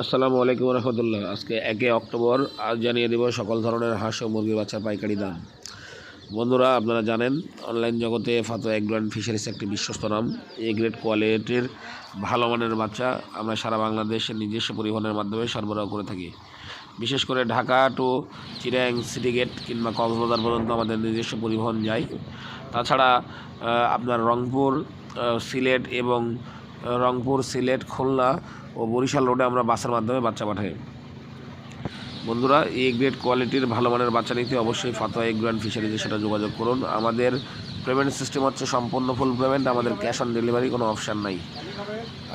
আসসালামু আলাইকুম রহমতুল্লাহ। আজকে একে অক্টোবর, আজ জানিয়ে দেব সকল ধরনের হাঁস ও মুরগির বাচ্চার পাইকারি দাম। বন্ধুরা, আপনারা জানেন, অনলাইন জগতে ফাতো গ্র্যান্ড ফিশারিস একটি বিশ্বস্ত নাম। এ গ্রেড কোয়ালিটির, ভালো মানের বাচ্চা আমরা সারা বাংলাদেশের নিজস্ব পরিবহনের মাধ্যমে সরবরাহ করে থাকি। বিশেষ করে Dhaka to Chirang city gate কিংবা কক্সবাজার পর্যন্ত আমাদের নিজস্ব পরিবহন যায়। তাছাড়া আপনার রংপুর সিলেট এবং রংপুর, সিলেট, খুলনা ও বরিশাল রোডে আমরা বাসের মাধ্যমে বাচ্চা পাঠাই। বন্ধুরা এই গ্রেড কোয়ালিটির ভালো মানের বাচ্চা নিতে অবশ্যই ফাতোয়া এগ গ্র্যান্ড ফিশারিজের সাথে যোগাযোগ করুন। আমাদের পেমেন্ট সিস্টেম হচ্ছে সম্পূর্ণ ফুল পেমেন্ট আমাদের ক্যাশ অন ডেলিভারি কোনো অপশান নাই।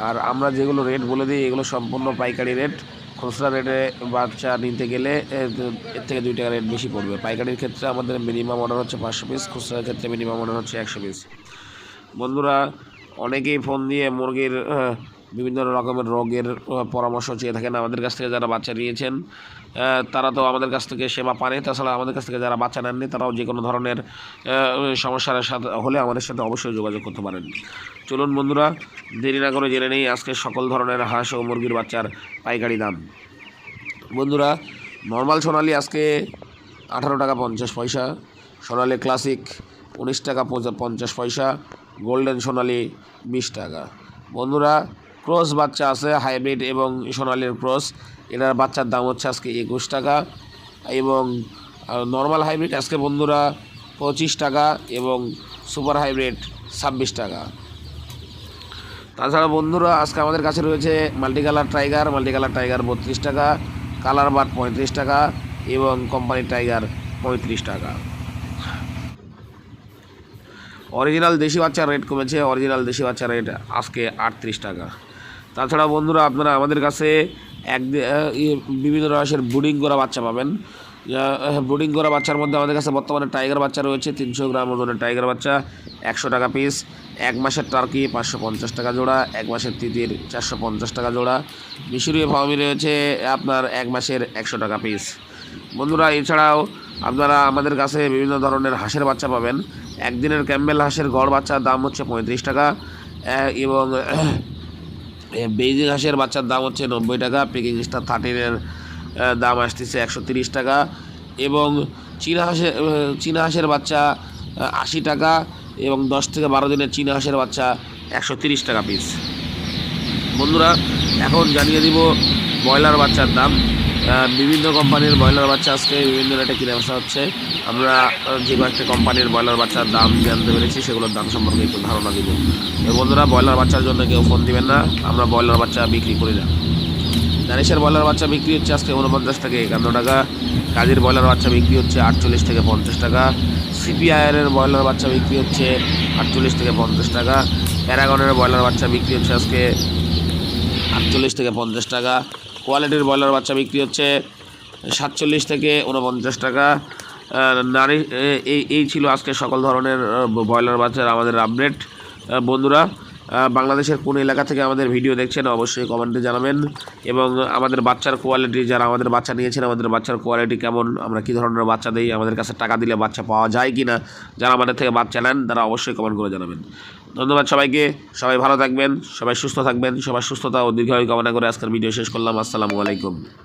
আর আমরা যেগুলো রেট বলে দিই, এগুলো সম্পূর্ণ পাইকারি রেট খুচরা রেটে বাচ্চা নিতে গেলে এর থেকে দুই টাকা রেট বেশি পড়বে। পাইকারির ক্ষেত্রে আমাদের মিনিমাম অর্ডার হচ্ছে পাঁচশো পিস খুচরার ক্ষেত্রে মিনিমাম অর্ডার হচ্ছে একশো পিস বন্ধুরা অনেকেই ফোন দিয়ে মুরগির বিভিন্ন রকমের রোগের পরামর্শ চেয়ে থাকেন। আমাদের কাছ থেকে যারা বাচ্চা নিয়েছেন তারা তো আমাদের কাছ থেকে সেবা পানে। তাছাড়া আমাদের কাছ থেকে যারা বাচ্চা নেননি, তারাও যে কোনো ধরনের সমস্যার সাথে, হলে আমাদের সাথে অবশ্যই যোগাযোগ করতে পারেন। চলুন বন্ধুরা, দেরি না করে জেনে নেই আজকে সকল ধরনের হাঁস ও মুরগির বাচ্চার পাইকারি দাম। বন্ধুরা নর্মাল সোনালি আজকে আঠারো টাকা পঞ্চাশ পয়সা, সোনালি ক্লাসিক উনিশ টাকা পঞ্চা- পঞ্চাশ পয়সা গোল্ডেন সোনালি বিশ টাকা। বন্ধুরা, ক্রস বাচ্চা আছে, হাইব্রিড এবং সোনালির ক্রস। এটার বাচ্চার দাম হচ্ছে আজকে একুশ টাকা এবং নর্মাল হাইব্রিড আজকে বন্ধুরা পঁচিশ টাকা এবং সুপার হাইব্রিড ছাব্বিশ টাকা। তাছাড়া বন্ধুরা, আজকে আমাদের কাছে রয়েছে multi colour tiger. Multi colour tiger বত্রিশ টাকা, কালার বাট পঁয়ত্রিশ টাকা এবং কোম্পানির টাইগার পঁয়ত্রিশ টাকা। অরিজিনাল দেশি বাচ্চার রেট কমেছে, অরিজিনাল দেশি বাচ্চার রেট আজকে আটত্রিশ টাকা। তাছাড়া বন্ধুরা, আপনারা আমাদের কাছে এক বিভিন্ন রসের বুডিং করা বাচ্চা পাবেন। বুডিং করা বাচ্চার মধ্যে আমাদের কাছে বর্তমানে টাইগার বাচ্চা রয়েছে, তিনশো গ্রাম ওজনের টাইগার বাচ্চা, একশো টাকা পিস এক মাসের টার্কি পাঁচশো পঞ্চাশ টাকা জোড়া, এক মাসের তিতির চারশো পঞ্চাশ টাকা জোড়া, মিশরীয় ফার্মি রয়েছে আপনার এক মাসের একশো টাকা পিস বন্ধুরা, এছাড়াও আপনারা আমাদের কাছে বিভিন্ন ধরনের হাঁসের বাচ্চা পাবেন। একদিনের ক্যাম্বেল হাঁসের গড় বাচ্চার দাম হচ্ছে পঁয়ত্রিশ টাকা এবং বেইজিং হাঁসের বাচ্চার দাম হচ্ছে নব্বই টাকা, পেকিং স্টার থার্টিনের দাম আসতেছে একশো তিরিশ টাকা, এবং চীনা হাঁসের চীনা হাঁসের বাচ্চা আশি টাকা, এবং দশ থেকে বারো দিনের চীনা হাঁসের বাচ্চা একশো তিরিশ টাকা পিস বন্ধুরা, এখন জানিয়ে দিব ব্রয়লার বাচ্চার দাম। বিভিন্ন কোম্পানির ব্রয়লার বাচ্চা আজকে বিভিন্ন রেটে কিনে আসা হচ্ছে। আমরা যে কয়েকটা কোম্পানির ব্রয়লার বাচ্চার দাম জানতে পেরেছি, সেগুলোর দাম সম্পর্কে একটু ধারণা দিব। বন্ধুরা, ব্রয়লার বাচ্চার জন্য কেউ ফোন দিবেন না, আমরা ব্রয়লার বাচ্চা বিক্রি করি না। দানিশের ব্রয়লার বাচ্চা বিক্রি হচ্ছে আজকে উনপঞ্চাশ থেকে একান্ন টাকা। কাজের ব্রয়লার বাচ্চা বিক্রি হচ্ছে আটচল্লিশ থেকে পঞ্চাশ টাকা। সিপিআইআরের ব্রয়লার বাচ্চা বিক্রি হচ্ছে আটচল্লিশ থেকে পঞ্চাশ টাকা। প্যারাগনের ব্রয়লার বাচ্চা বিক্রি হচ্ছে আজকে আটচল্লিশ থেকে পঞ্চাশ টাকা। কোয়ালিটির ব্রয়লার বাচ্চা বিক্রি হচ্ছে সাতচল্লিশ থেকে উনপঞ্চাশ টাকা। নারী এই ছিল আজকে সকল ধরনের ব্রয়লার বাচ্চার আমাদের আপডেট বন্ধুরা বাংলাদেশের কোন এলাকা থেকে আমাদের ভিডিও দেখছেন অবশ্যই কমেন্টে জানাবেন। এবং আমাদের বাচ্চার কোয়ালিটি যারা আমাদের বাচ্চা নিয়েছেন, আমাদের বাচ্চার কোয়ালিটি কেমন, আমরা কী ধরনের বাচ্চা দিই, আমাদের কাছে টাকা দিলে বাচ্চা পাওয়া যায় কি না যারা আমাদের থেকে বাচ্চা নেন, তারা অবশ্যই কমেন্ট করে জানাবেন। ধন্যবাদ সবাইকে, সবাই ভালো থাকবেন, সবাই সুস্থ থাকবেন, সবার সুস্থতা ও দীর্ঘায়ু কামনা করে আজকের ভিডিও শেষ করলাম, আসসালামু আলাইকুম।